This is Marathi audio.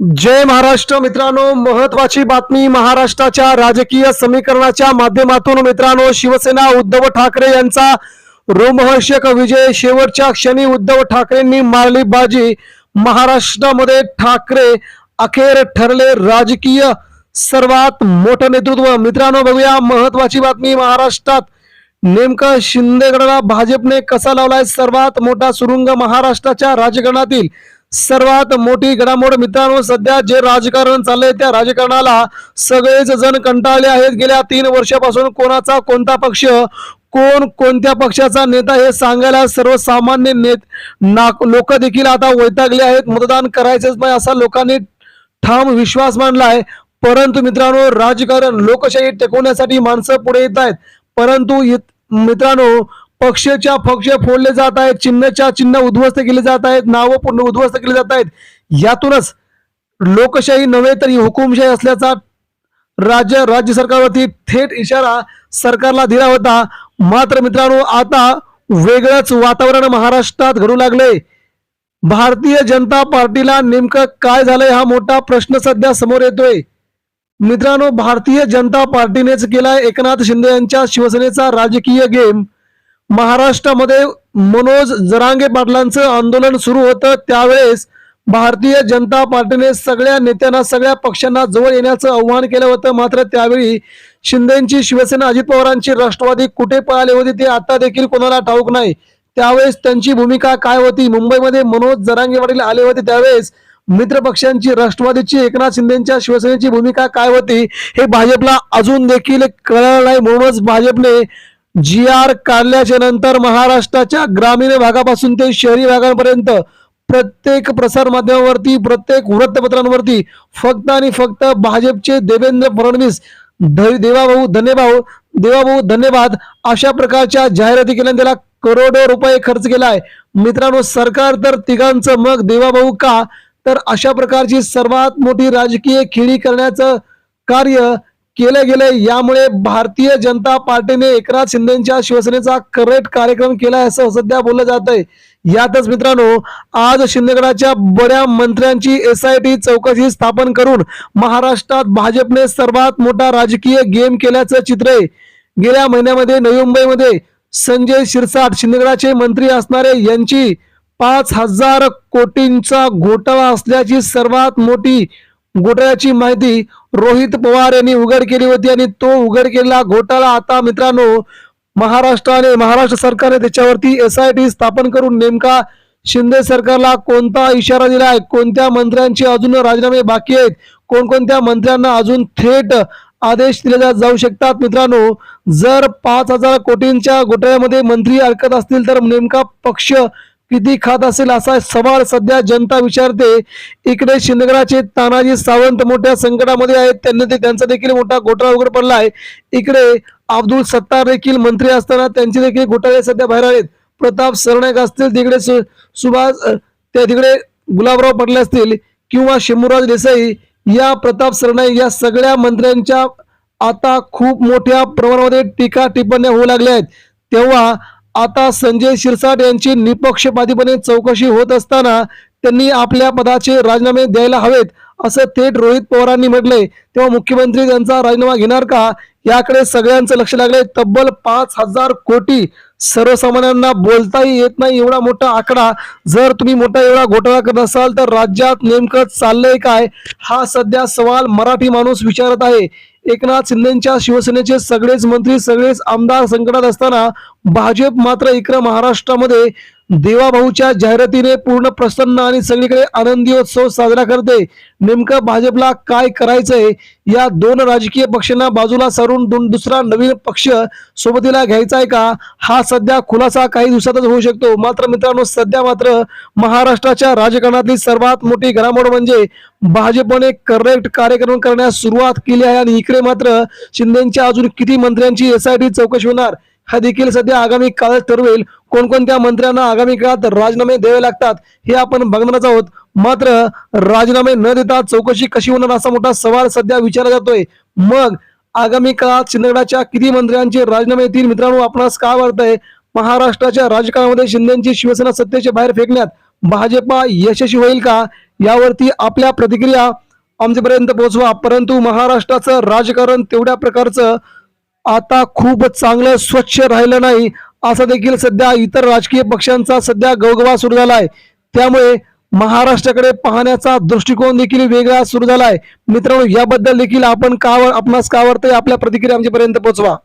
जय महाराष्ट्र मित्रांनो महत्वाची बातमी महाराष्ट्राच्या राजकीय समीकरणाच्या माध्यमातून मित्रांनो शिवसेना उद्धव ठाकरे यांचा रोमहर्षक विजय शेवटच्या क्षणी उद्धव ठाकरेंनी मारली बाजी. महाराष्ट्रामध्ये ठाकरे अखेर ठरले राजकीय सर्वात मोठं नेतृत्व. मित्रांनो बघूया महत्वाची बातमी महाराष्ट्रात. नेमकं शिंदेगडाला भाजपने कसा लावलाय? सर्वात मोठा सुरुंग महाराष्ट्राच्या राजकारणातील सर्वात मोठी घडामोड मित्रांनो सध्या जे राजकारण चाललंय त्या राजकारणाला सगळेच जण कंटाळले आहेत. गेल्या तीन वर्षापासून कोणाचा कोणता पक्ष कोण कोणत्या पक्षाचा नेता हे सांगायला सर्वसामान्य नेत नाक लोक देखील आता वैतागले आहेत. मतदान करायचंच नाही असा लोकांनी ठाम विश्वास मांडलाय. परंतु मित्रांनो राजकारण लोकशाही टेकवण्यासाठी माणसं पुढे येत आहेत. परंतु मित्रांनो पक्षच्या पक्ष फोडले जात आहेत चिन्हच्या चिन्ह उद्ध्वस्त केले जात आहेत नावं पूर्ण उद्ध्वस्त केले जात आहेत. यातूनच लोकशाही नव्हे तर हुकुमशाही असल्याचा राज्य राज्य सरकारवरती थेट इशारा सरकारला दिला होता. मात्र मित्रांनो आता वेगळंच वातावरण महाराष्ट्रात घडू लागले. भारतीय जनता पार्टीला नेमकं काय झालंय हा मोठा प्रश्न सध्या समोर येतोय. मित्रांनो भारतीय जनता पार्टीनेच केलाय एकनाथ शिंदे यांच्या शिवसेनेचा राजकीय गेम. महाराष्ट्रामध्ये मनोज जरांगे पाटलांचं आंदोलन सुरू होतं. त्यावेळेस भारतीय जनता पार्टीने सगळ्या नेत्यांना सगळ्या पक्षांना जवळ येण्याचं आव्हान केलं होतं. मात्र त्यावेळी शिंदेची शिवसेना अजित पवारांची राष्ट्रवादी कुठे पळाले होते ते आता देखील कोणाला ठाऊक नाही. त्यावेळेस त्यांची भूमिका काय होती? मुंबईमध्ये मनोज जरांगे पाटील आले होते. त्यावेळेस मित्र पक्षांची राष्ट्रवादीची एकनाथ शिंदेच्या शिवसेनेची भूमिका काय होती हे भाजपला अजून देखील कळलं नाही. म्हणूनच भाजपने जी आर काढल्याच्या नंतर महाराष्ट्राच्या ग्रामीण भागापासून ते शहरी भागांपर्यंत प्रत्येक प्रसार माध्यमावरती प्रत्येक वृत्तपत्रांवरती फक्त आणि फक्त भाजपचे देवेंद्र फडणवीस देवाभाऊ धन्यभाऊ देवाभाऊ धन्यवाद अशा प्रकारच्या जाहिराती केल्या त्याला करोडो रुपये खर्च केलाय. मित्रांनो सरकार तर तिघांचं मग देवाभाऊ का? तर अशा प्रकारची सर्वात मोठी राजकीय खेळी करण्याचं कार्य केलं गेलंय. यामुळे भारतीय जनता पार्टीने एकनाथ शिंदेच्या शिवसेनेचा करेक्ट कार्यक्रम केलाय असं सध्या बोललं जात आहे यातच मित्रांनो आज शिंदेगडाच्या बड्या मंत्र्यांची एस आय टी चौकशी स्थापन करून महाराष्ट्रात भाजपने सर्वात मोठा राजकीय गेम केल्याचं चित्र आहे. गेल्या महिन्यामध्ये नवी मुंबईमध्ये संजय शिरसाट शिंदेगडाचे मंत्री असणारे यांची पाच हजार कोटींचा घोटाळा असल्याची सर्वात मोठी घोटाळ्याची माहिती रोहित पवार यांनी उघड केली होती आणि तो उघड केलेला घोटाळा आता मित्रांनो महाराष्ट्राने महाराष्ट्र सरकारने त्याच्यावरती एस आय टी स्थापन करून नेमका शिंदे सरकारला कोणता इशारा दिलाय कोणत्या मंत्र्यांचे अजून राजीनामे बाकी आहेत? कोणकोणत्या मंत्र्यांना अजून थेट आदेश दिले जाऊ शकतात? मित्रांनो जर पाच हजार कोटींच्या घोटाळ्यामध्ये मंत्री अडकत असतील तर नेमका पक्ष किती खात असेल असा सवाल सध्या जनता विचारते. इकडे शिंदगडाचे तानाजी सावंत मोठ्या संकटामध्ये आहेत. त्यांनी ते त्यांचा देखील मोठा घोटाळा उघड आहे. इकडे अब्दुल सत्तार देखील मंत्री असताना त्यांचे देखील घोटाळे सध्या बाहेर आहेत प्रताप सरनाईक असतील तिकडे सु- सुभाष त्या तिकडे गुलाबराव पटले असतील किंवा शंभूराज देसाई या प्रताप सरनाईक या सगळ्या मंत्र्यांच्या आता खूप मोठ्या प्रमाणामध्ये टीका टिप्पण्या होऊ लागल्या आहेत. तेव्हा आता संजय शिरसाट यांची निपक्षपातीपणे चौकशी होत असताना त्यांनी आपल्या पदाचे राजीनामे द्यायला हवेत असं थेट रोहित पवारांनी म्हटले तेव्हा मुख्यमंत्री त्यांचा राजीनामा घेणार का? याकडे सगळ्यांचं लक्ष लागलंय. तब्बल पाच हजार कोटी सर्वसामान्यांना बोलताही येत नाही एवढा मोठा आकडा. जर तुम्ही मोठा एवढा घोटाळा करत असाल तर राज्यात नेमकं चाललंय काय? हा सध्या सवाल मराठी माणूस विचारत आहे. एकनाथ शिंदेच्या शिवसेनेचे सगळेच मंत्री सगळेच आमदार संकटात असताना भाजप मात्र इकडे महाराष्ट्रामध्ये देवाभाऊच्या जाहिरातीने पूर्ण प्रसन्न आणि सगळीकडे आनंदी उत्सव साजरा करते. नेमकं भाजपला काय करायचंय? या दोन राजकीय पक्षांना बाजूला सारून दोन दुसरा नवीन पक्ष सोबतीला घ्यायचा आहे का? हा सध्या खुलासा काही दिवसातच होऊ शकतो. मात्र मित्रांनो सध्या मात्र महाराष्ट्राच्या राजकारणातली सर्वात मोठी घडामोड म्हणजे भाजपने करेक्ट कार्यक्रम करण्यास सुरुवात केली आहे आणि इकडे मात्र शिंदेच्या अजून किती मंत्र्यांची एस आय टी चौकशी होणार? हा देखील सध्या आगामी काळात ठरवेल. कोणकोणत्या मंत्र्यांना आगामी काळात राजीनामे द्यावे लागतात हे आपण बघणारच आहोत. मात्र राजीनामे न देता चौकशी कशी होणार असा मोठा सवाल सध्या विचारला जातोय. मग आगामी काळात शिंदेगडाच्या किती मंत्र्यांचे राजीनामे येतील? मित्रांनो आपणास काय वाटतंय? महाराष्ट्राच्या राजकारणामध्ये शिंदेची शिवसेना सत्तेच्या बाहेर फेकण्यात भाजपा यशस्वी होईल का? यावरती आपल्या प्रतिक्रिया आमच्यापर्यंत पोहोचवा. परंतु महाराष्ट्राचं राजकारण तेवढ्या प्रकारचं आता खूप चांगलं स्वच्छ राहिलं नाही. असं देखील सध्या इतर राजकीय पक्षांचा सध्या गवगवा सुरू झालाय. त्यामुळे महाराष्ट्राकडे पाहण्याचा दृष्टिकोन देखील वेगळा सुरू झालाय. मित्रांनो याबद्दल देखील आपण का आपणास का वाटतंय आपल्या प्रतिक्रिया आमच्यापर्यंत पोहोचवा.